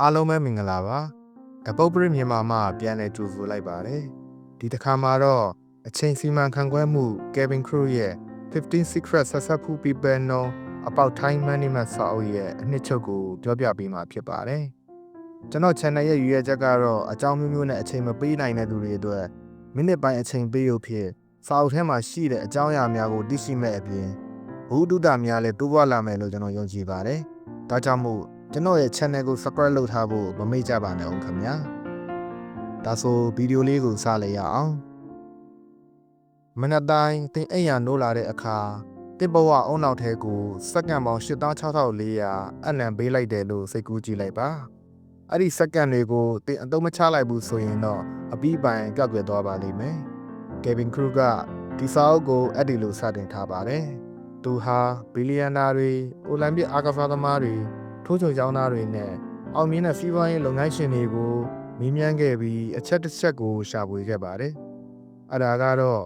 အားလုံးပဲမင်္ဂလာပါအပုပ်ပရိမြန်မာမှာပြန်လည်ကြိုဆိုလိုက်ပါတယ်ဒီတစ်ခါမှာတော့အချိန်စီမံခန့်ခွဲမှု Kevin Crew ရဲ့15 Secret Successful People Know About Time Management စာအုပ်ရဲ့အနှစ်ချုပ်ကိုပြောပြပေးမှာဖြစ်ပါတယ်ကျွန်တော် channel ရဲ့ရည်ရွယ်ချက်ကတော့အကြောင်းမျိုးမျိုးနဲ့အချိန်မပေးနိုင်တဲ့သူတွေအတွက်မိနစ်ပိုင်းအချိန်ပေးရုပ်ဖြစ်စာအုပ်ထဲမှာရှိတဲ့အကြောင်းအရာများကိုသိရှိမဲ့အပြင်ဘုဒ္ဓတာများလည်းတိုးပွားလာမယ်လို့ကျွန်တော်ယုံကြည်ပါတယ်ဒါကြောင့်မို့ ကျွန်တော်ရဲ့ channel ကို subscribe လုပ်ထားဖို့မမေ့ကြပါနဲ့အောင်ခင်ဗျာဒါဆိုဗီဒီယိုလေးကိုစလိုက်ရအောင်မနက်တိုင်းတင်အိမ်ရနိုးလာတဲ့အခါတစ်ဘဝအုံနောက်ထဲကိုစက္ကန့်ပေါင်း16400အနံပေးလိုက်တယ်လို့စိတ်ကူးကြည့်လိုက်ပါအဲ့ဒီစက္ကန့်တွေကိုတင်အတုံးမချလိုက်ဘူးဆိုရင်တော့အပြီးပိုင်ကြောက်ွယ်သွားပါလိမ့်မယ် Kevin Crew ကဒီစာအုပ်ကိုအဲ့ဒီလိုစတင်ထားပါတယ်သူဟာဘီလီယံနာတွေအိုလံပစ်အားကစားသမားတွေ ထိုးချုံကျောင်းသားတွေနဲ့အောင်မြင်တဲ့စီးပွားရေးလုပ်ငန်းရှင်တွေကိုမေးမြန်းခဲ့ပြီးအချက်တစ်ချက်ကိုရှာဖွေခဲ့ပါတယ်။အဲ့ဒါကတော့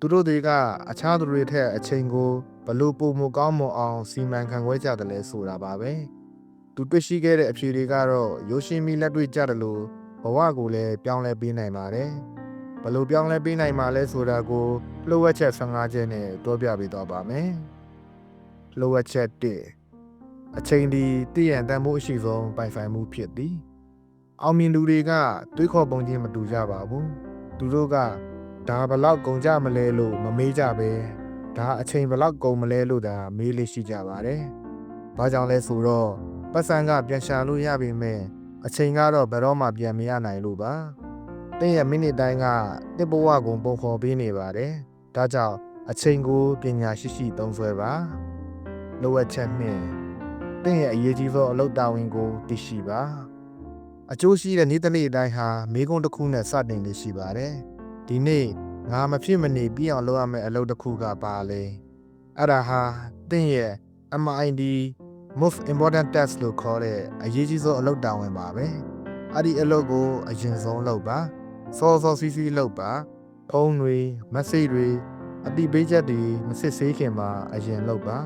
သူတို့တွေကအခြားသူတွေထက်အချိန်ကိုဘလို့ပုံမကောင်းမွန်အောင်စီမံခန့်ခွဲကြတယ်လဲဆိုတာပါပဲ။သူတွေ့ရှိခဲ့တဲ့အဖြေတွေကတော့ရိုးရှင်းပြီးလက်တွေ့ကြတယ်လို့ဘဝကိုလည်းပြောင်းလဲပေးနိုင်ပါတယ်။ဘလို့ပြောင်းလဲပေးနိုင်မှာလဲဆိုတာကိုလှုပ်ဝက်ချက်15ချက်နဲ့ပြောပြပေးတော့ပါမယ်။လှုပ်ဝက်ချက်1 အချိန်ဒီတည်ရန်တန်ဖို့အရှိဆုံးပိုင်ဆိုင်မှုဖြစ်သည်အောင်မြင်သူတွေကတွေးခေါ်ပုံချင်းမတူကြပါဘူးသူတို့ကဒါဘလောက်ကုန်ကြမလဲလို့မမေးကြပဲဒါအချိန်ဘလောက်ကုန်မလဲလို့ဒါမေးလေးရှိကြပါတယ်ဘာကြောင့်လဲဆိုတော့ပတ်စံကပြန်ရှာလို့ရပြီမဲ့အချိန်ကတော့ဘယ်တော့မှပြန်မရနိုင်လို့ပါတင်းရဲ့မိနစ်တိုင်းကတစ်ဘဝကိုပုံခေါ်ပေးနေပါတယ်ဒါကြောင့်အချိန်ကိုပညာရှိရှိသုံးစွဲပါလိုအပ်ချက်နဲ့ တင့်ရဲ့အရေးကြီးဆုံးအလုပ်တာဝန်ကိုသိရှိပါအကျိုးရှိတဲ့နေ့တစ်နေ့တိုင်းဟာမိကုန်းတစ်ခုနဲ့စတင်နေရှိပါတယ်ဒီနေ့ငါမဖြစ်မနေပြီးအောင်လုပ်ရမယ့်အလုပ်တစ်ခုကပါလေအဲ့ဒါဟာတင့်ရဲ့ MID most important task လို့ခေါ်တဲ့အရေးကြီးဆုံးအလုပ်တာဝန်ပါပဲအဲ့ဒီအလုပ်ကိုအရင်ဆုံးလုပ်ပါစောစောစီးစီးလုပ်ပါဖုန်းတွေ message တွေအတိပေးချက်တွေမစစ်ဆေးခင်မှာအရင်လုပ်ပါ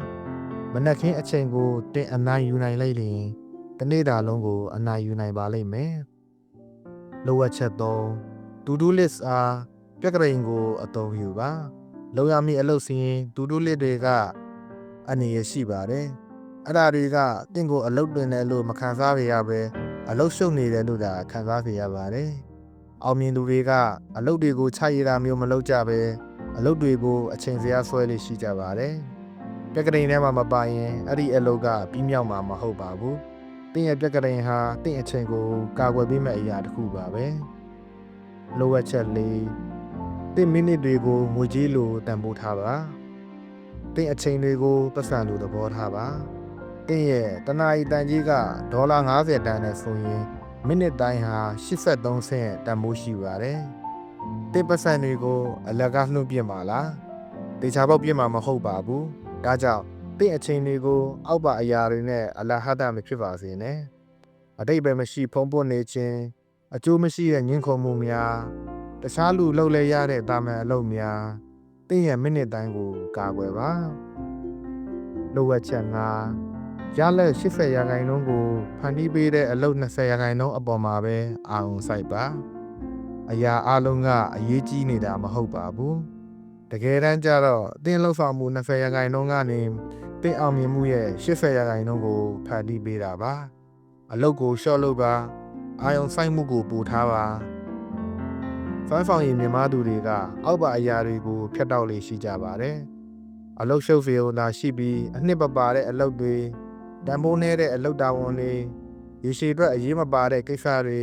မနက်ခင်းအချိန်ကိုတင်အနိုင်ယူနိုင်လိုက်ရင်တနေ့တာလုံးကိုအနိုင်ယူနိုင်ပါလိမ့်မယ်။လိုအပ်ချက်၃ to do list အားပြက်ကရင်ကိုအသုံးယူပါ။လုံရမည့်အလုပ်စီရင် to do list တွေကအနေရရှိပါတယ်။အဲ့ဒါတွေကတင့်ကိုအလုပ်တင်တယ်လို့မခံစားရပဲအလုပ်ရှုပ်နေတယ်လို့သာခံစားရပါတယ်။အောင်မြင်သူတွေကအလုပ်တွေကိုခြာရတာမျိုးမလုပ်ကြပဲအလုပ်တွေကိုအချိန်စရာဆွဲလေးရှိကြပါတယ်။ ပြက်ကလေးထဲမှာမပါရင်အဲ့ဒီအလုပ်ကပြီးမြောက်မှာမဟုတ်ပါဘူး။တင့်ရဲ့ပြက်ကလေးဟာတင့်အချိန်ကိုကာကွယ်ပေးမဲ့အရာတစ်ခုပါပဲ။လိုအပ်ချက်လေးတင့်မိနစ်တွေကိုငွေကြေးလိုတန်ဖိုးထားပါ။တင့်အချိန်တွေကိုပတ်စံလိုသဘောထားပါ။တင့်ရဲ့တနာရီတန်ကြီးကဒေါ်လာ90တန်နဲ့ဆိုရင်မိနစ်တိုင်းဟာ83ဆင့်တန်ဖိုးရှိပါတယ်။တင့်ပတ်စံတွေကိုအလကားနှုတ်ပြမှာလား။တေချာပေါက်ပြမှာမဟုတ်ပါဘူး။ ဒါကြောင့်တင့်အချိန်တွေကိုအောက်ပါအရာတွေနဲ့အလဟဒမဖြစ်ပါစေနဲ့အတိတ်ပဲမရှိဖုံးပွနေခြင်းအကျိုးမရှိတဲ့ညှင်းခုန်မှုများတခြားလူလှုပ်လဲရတဲ့တာမန်အလုပ်များတင့်ရဲ့မိနစ်တိုင်းကိုကာကွယ်ပါလိုအပ်ချက်၅ရလက်80ရာခိုင်နှုန်းကိုဖန်တီးပေးတဲ့အလုပ်20ရာခိုင်နှုန်းအပေါ်မှာပဲအာရုံစိုက်ပါအရာအလုံးကအရေးကြီးနေတာမဟုတ်ပါဘူးတ ကယ်တမ်းကျတော့အတင်းလှုပ်ဆောင်မှု20ရာခိုင်နှုန်းကနေတင်းအောင်မြင်မှုရဲ့80ရာခိုင်နှုန်းကိုဖန်တီးပေးတာပါအလုပ်ကိုရှော့လုပ်ပါအာယုံဆိုင်မှုကိုပို့ထားပါဖန်ဆောင်ရင်မြန်မာသူတွေကအောက်ပါအရာတွေကိုဖျက်တောက်လေးရှိကြပါတယ်အလုပ်ရှုပ်ဖေုံသာရှိပြီးအနှစ်ပပါတဲ့အလုပ်တွေတန်ဖိုးနေတဲ့အလုပ်တာဝန်တွေရေရှည်အတွက်အရေးမပါတဲ့ကိစ္စတွေ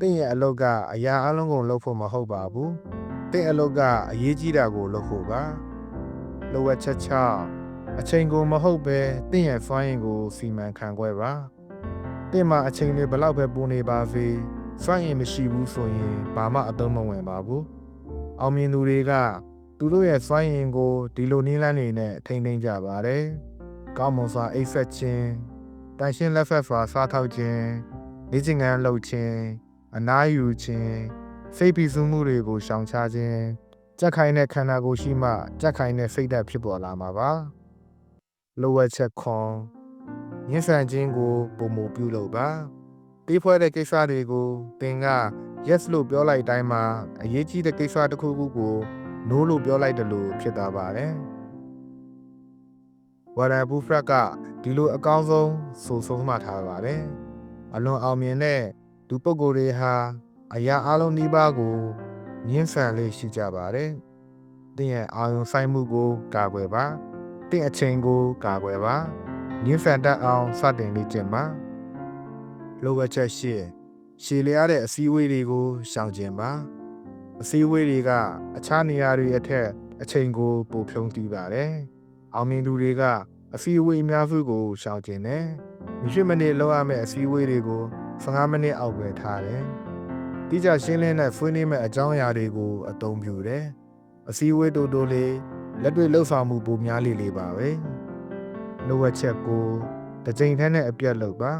တင့်ရဲ့အလုပ်ကအရာအလုံးကုန်လုပ်ဖို့မဟုတ်ပါဘူး တင့်အလုပ်ကအရေးကြီးတာကိုလုပ်ဖို့ပါလိုအပ်ချက်ချအချိန်ကိုမဟုတ်ပဲတင့်ရဲ့စွမ်းရည်ကိုစီမံခန့်ခွဲပါတင့်မှာအချိန်တွေဘလောက်ပဲပိုနေပါစေစွမ်းရည်မရှိဘူးဆိုရင်ဘာမှအသုံးမဝင်ပါဘူးအောင်မြင်သူတွေကသူတို့ရဲ့စွမ်းရည်ကိုဒီလိုနည်းလမ်းတွေနဲ့ထိန်းသိမ်းကြပါတယ်ကောင်းမွန်စွာအိပ်ဆက်ခြင်းတန်ရှင်းလက်ဖက်စွာစားထောက်ခြင်းလေ့ကျင့်ခန်းလုပ်ခြင်းအနားယူခြင်း စိတ်ပီစုမှုတွေကိုရှောင်ရှားခြင်းကြက်ခိုင်တဲ့ခန္ဓာကိုယ်ရှိမှကြက်ခိုင်တဲ့စိတ်ဓာတ်ဖြစ်ပေါ်လာမှာပါလိုအပ်ချက်ခွန်ရင်းဆန်ခြင်းကိုပုံမူပြုလုပ်ပါတေးဖွဲတဲ့ကိစ္စတွေကိုသင်က yes လို့ပြောလိုက်တိုင်းမှာအရေးကြီးတဲ့ကိစ္စတစ်ခုခုကို no လို့ပြောလိုက်တယ်လို့ဖြစ်သွားပါတယ်ဝါရန်ဘူဖရက်ကဒီလိုအကောင်းဆုံးဆိုဆုံးမှထားပါတယ်အလွန်အောင်မြင်တဲ့လူပုဂ္ဂိုလ်တွေဟာ အရာအလုံးနှီးပါးကိုညှင်းဆန်လေးရှိကြပါတယ်။တင်းရဲ့အာရုံစိုက်မှုကို ကာကွယ်ပါ။တင်းအချိန်ကို ကာကွယ်ပါ။ညှင်းဆန်တတ်အောင်စတင်လေ့ကျင့်ပါ။လိုဝက်ချက်ရှိရှည်လျားတဲ့အစည်းအဝေးတွေကိုရှောင်ကျဉ်ပါ။အစည်းအဝေးတွေက အခြားနေရာတွေအထက်အချိန်ကိုပိုဖြုံးတီးပါတယ်။အောင်မြင်သူတွေကအစည်းအဝေးအများစုကိုရှောင်ကျဉ်တယ်။မြစ်မိနစ်လောက်ရမယ့်အစည်းအဝေးတွေကို15မိနစ်အောက်ပဲထားတယ်။ တိကျရှင်းလင်းတဲ့ဆွေးနွေးမဲ့အကြောင်းအရာတွေကိုအသုံးပြုတယ်။အစည်းအဝေးတိုးတိုးလေးလက်တွေ့လှုပ်ဆောင်မှုပိုများလေးလေးပါပဲ။လိုဝက်ချက်ကိုတစ်ချိန်ထဲနဲ့အပြတ်လုပ်ပါ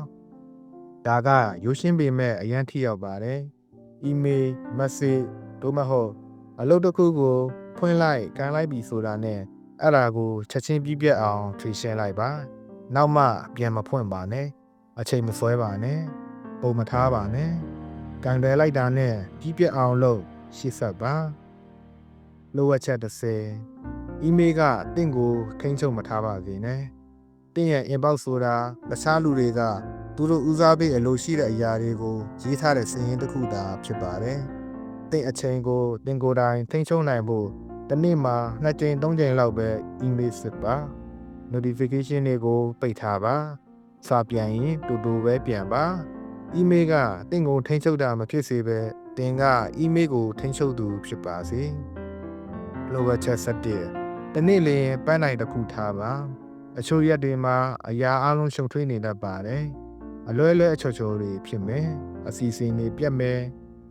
။ဒါကရိုးရှင်းပေမဲ့အရန်ထိရောက်ပါတယ်။ email, message တို့မဟုတ်အလုပ်တစ်ခုကိုဖွင့်လိုက်ကန်လိုက်ပြီဆိုတာနဲ့အဲ့ဒါကိုချက်ချင်းပြည့်ပြတ်အောင်ဖြေရှင်းလိုက်ပါ။နောက်မှပြန်မဖွင့်ပါနဲ့။အချိန်မဆွဲပါနဲ့။ပုံမထားပါနဲ့။ ကန်တယ်လိုက်တာနဲ့ပြည့်ပြတ်အောင်လုပ်ရှေ့ဆက်ပါ။လိုအပ်ချက်30 email ကတင့်ကိုထိန်းချုပ်မထားပါစေနဲ့။တင့်ရဲ့ inbox ဆိုတာတခြားလူတွေကသူတို့ဦးစားပေးအလိုရှိတဲ့အရာတွေကိုရေးထားတဲ့စာရင်းတစ်ခုသာဖြစ်ပါတယ်။တင့်အချိန်ကိုတင်ကိုယ်တိုင်ထိန်းချုပ်နိုင်ဖို့တစ်နေ့မှာ2ကြိမ်3ကြိမ်လောက်ပဲ email စစ်ပါ notification တွေကိုပိတ်ထားပါစာပြန်ရင်တူတူပဲပြန်ပါ email ကတင့်ကိုထိန်းချုပ်တာမဖြစ်စေပဲတင်က email ကိုထိန်းချုပ်သူဖြစ်ပါစေ lower chat 7တနေ့လျင်ပန်းနိုင်တစ်ခုထားပါအချို့ရက်တွေမှာအရာအလုံးရှုံထွေးနေတတ်ပါတယ်အလွဲလွဲအချော်ချော်တွေဖြစ်မယ်အစီအစဉ်တွေပြတ်မယ်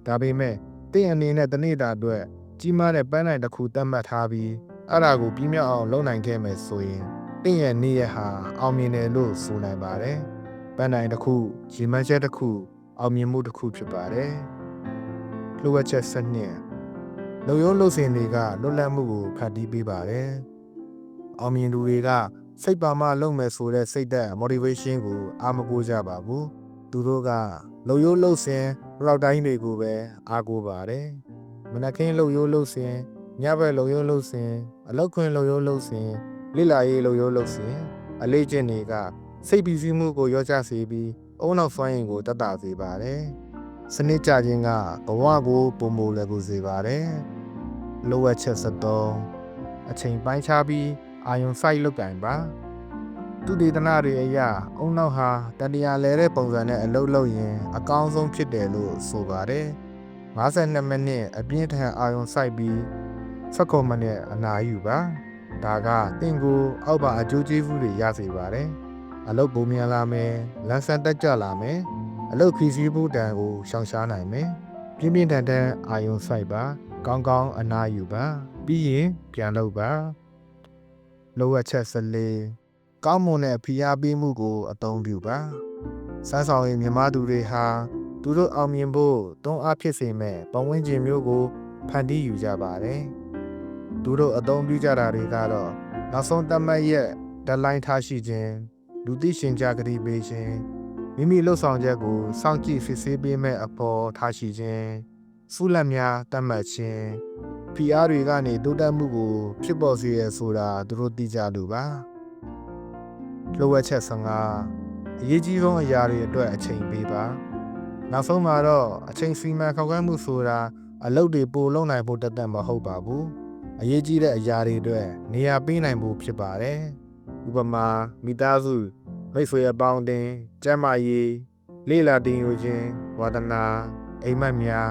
ဒါပေမဲ့တင့်အနေနဲ့တနေ့တာအတွက်ကြီးမားတဲ့ပန်းနိုင်တစ်ခုတတ်မှတ်ထားပြီးအဲ့ဒါကိုပြီးမြောက်အောင်လုပ်နိုင်ခဲ့မယ်ဆိုရင်တင့်ရဲ့နေ့ရက်ဟာအောင်မြင်တယ်လို့ဆိုနိုင်ပါတယ် ပန်းနိုင်တစ်ခုရီမန်းချက်တစ်ခုအောင်မြင်မှုတစ်ခုဖြစ်ပါတယ်လိုအပ်ချက်စနစ်လုံရုံးလုံစင်တွေကလွတ်လပ်မှုကိုဖန်တီးပေးပါတယ်အောင်မြင်သူတွေကစိတ်ပါမလုပ်မယ်ဆိုတဲ့စိတ်သက် motivation ကိုအားမကိုးကြပါဘူးသူတို့ကလုံရုံးလုံစင် route တိုင်းတွေကိုပဲအားကိုးပါတယ်မနက်ခင်းလုံရုံးလုံစင်ညဘက်လုံရုံးလုံစင်အလောက်ခွင်လုံရုံးလုံစင်လိလာရေးလုံရုံးလုံစင်အလေးကျင့်တွေက စိတ်ပီစီးမှုကိုရောကြစေပြီးအုံနောက်စွမ်းရင်ကိုတက်တာစေပါတယ်စနစ်ကြခြင်းကဘဝကိုပုံမလွယ်ကူစေပါတယ်လိုအပ်ချက်73အချိန်ပိုင်းခြားပြီးအာယုံဆိုင်လုတ်ကင်ပါသူဒေသနာတွေအရာအုံနောက်ဟာတတရားလဲတဲ့ပုံစံနဲ့အလုပ်လုပ်ရင် အကောင်းဆုံးဖြစ်တယ်လို့ဆိုပါတယ်52မိနစ်အပြင်းထန်အာယုံဆိုင်ပြီး19မိနစ်အနာယူပါဒါကတင့်ကိုအောက်ပါအကျိုးကျေးဇူးတွေရစေပါတယ် အလုပ်ပုံမြန်လာမယ်လန်ဆန်တက်ကြလာမယ်အလုပ်ခီးစည်းဖို့တန်ကိုရှောင်ရှားနိုင်မယ်ပြင်းပြင်းထန်ထန်အာယုံဆိုင်ပါကောင်းကောင်းအနာယူပါ ပြီးရင်ပြန်လုပ်ပါလိုအပ်ချက်၁၄ကောင်းမွန်တဲ့ဖိအားပေးမှုကိုအသုံးပြုပါစမ်းဆောင်ရင်မြန်မာသူတွေဟာသူတို့အောင်မြင်ဖို့တွန်းအားဖြစ်စေမဲ့ပတ်ဝန်းကျင်မျိုးကိုဖန်တီးယူကြပါတယ်သူတို့အသုံးပြုကြတာတွေကတော့နောက်ဆုံးတတ်မှတ်ရက်ဒက်လိုင်းထားရှိခြင်း လူသိရှင်ကြားကတိပေးခြင်းမိမိလှုပ်ဆောင်ချက်ကိုစောင့်ကြည့်စစ်ဆေးပေးမဲ့အပေါ်ထားရှိခြင်းဖူးလက်များတတ်မှတ်ခြင်း PR တွေကနေတိုးတက်မှုကို ဖြစ်ပေါ်စေရဆိုတာသူတို့သိကြလို့ပါလိုအပ်ချက်15အရေးကြီးဆုံးအရာတွေအတွက်အချိန်ပေးပါနောက်ဆုံးမှာတော့အချိန်စီမံခန့်ခွဲမှုဆိုတာအလုပ်တွေပိုလုပ်နိုင်ဖို့တသက်မဟုတ်ပါဘူးအရေးကြီးတဲ့အရာတွေအတွက်နေရာပေးနိုင်ဖို့ဖြစ်ပါတယ် ဥပမာမိသားစုမိတ်ဆွေအပေါင်းအသင်းကျန်းမာရေးလေ့လာတင်ယူခြင်းဝါဒနာအိမ်မက်များ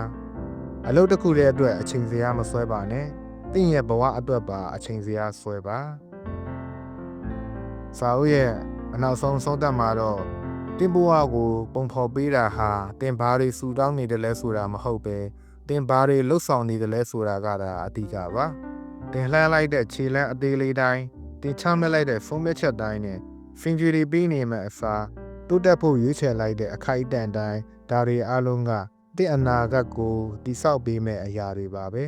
အလုပ်တစ်ခုတည်းအတွက်အချိန်စရာမဆွဲပါနဲ့တင့်ရဲ့ဘဝအတွက်ပါအချိန်စရာဆွဲပါစာအုပ်ရဲ့အနောက်ဆုံးဆုံးသက်မှာတော့တင်ဘဝကိုပုံဖော်ပေးတာဟာတင်ဘာတွေစူတောင်းနေတယ်လဲဆိုတာမဟုတ်ပဲတင်ဘာတွေလှုပ်ဆောင်နေတယ်လဲဆိုတာကဒါအဓိကပါတင်လှမ်းလိုက်တဲ့ခြေလမ်းအသေးလေးတိုင်း တင်ချမှတ်လိုက်တဲ့ဖုံးမြက်ချက်တိုင်းနဲ့ဖင်ဂျူရီပေးနေမှအစားတိုးတက်ဖို့ရွေးချယ်လိုက်တဲ့အခိုက်အတန့်တိုင်းဒါတွေအလုံးကတင့်အနာဂတ်ကိုတိဆောက်ပေးမဲ့အရာတွေပါပဲ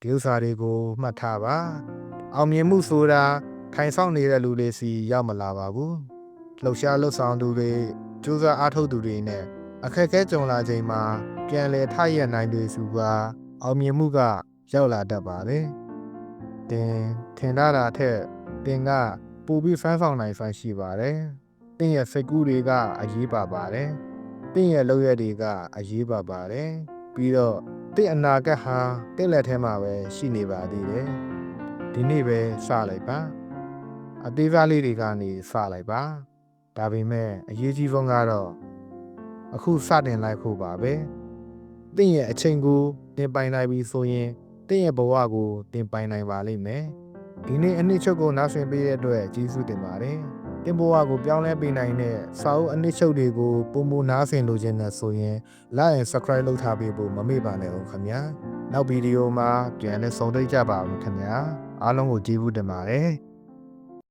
ဒီဥစ္စာတွေကိုမှတ်ထားပါအောင်မြင်မှုဆိုတာခိုင်ဆောင်နေတဲ့လူတွေစီရောက်မလာပါဘူးလှုပ်ရှားလှုပ်ဆောင်သူတွေကြိုးစားအားထုတ်သူတွေနဲ့အခက်အခဲကြုံလာချိန်မှာပြန်လည်ထရက်နိုင်တွေစုကအောင်မြင်မှုကရောက်လာတတ်ပါတယ်။တင်ထင်ထားတာထက် တင်ကပိုပြီးဖန်ဆောင်နိုင်စွမ်းရှိပါတယ်။တင်ရဲ့စိတ်ကူးတွေကအရေးပါပါတယ်။တင်ရဲ့လုပ်ရက်တွေကအရေးပါပါတယ်။ပြီးတော့တင်အနာဂတ်ဟာတင်လက်ထဲမှာပဲရှိနေပါသေးတယ်။ဒီနေ့ပဲစလိုက်ပါ။အသေးစားလေးတွေကနေစလိုက်ပါ။ဒါပေမဲ့အရေးကြီးဆုံးကတော့အခုစတင်လိုက်ဖို့ပါပဲ။တင့်ရဲ့အချိန်ကိုတင်ပိုင်နိုင်ပြီဆိုရင်တင့်ရဲ့ဘဝကိုတင်ပိုင်နိုင်ပါလိမ့်မယ်။ ဒီနေ့အနှစ်ချုပ်ကိုနားဆင်ပေးတဲ့အတွက်ကျေးဇူးတင်ပါတယ်။တင်ဘဝကိုပြောင်းလဲပေးနိုင်တဲ့စာအုပ်အနှစ်ချုပ်တွေကိုပုံမနားဆင်လို့ခြင်းနဲ့ဆိုရင် like and subscribe လုပ်ထားပေးဖို့မမေ့ပါနဲ့ဦးခင်ဗျာ။နောက်ဗီဒီယိုမှာပြန်လည်ဆုံတွေ့ကြပါဦးခင်ဗျာ။အားလုံးကိုကျေးဇူးတင်ပါတယ်။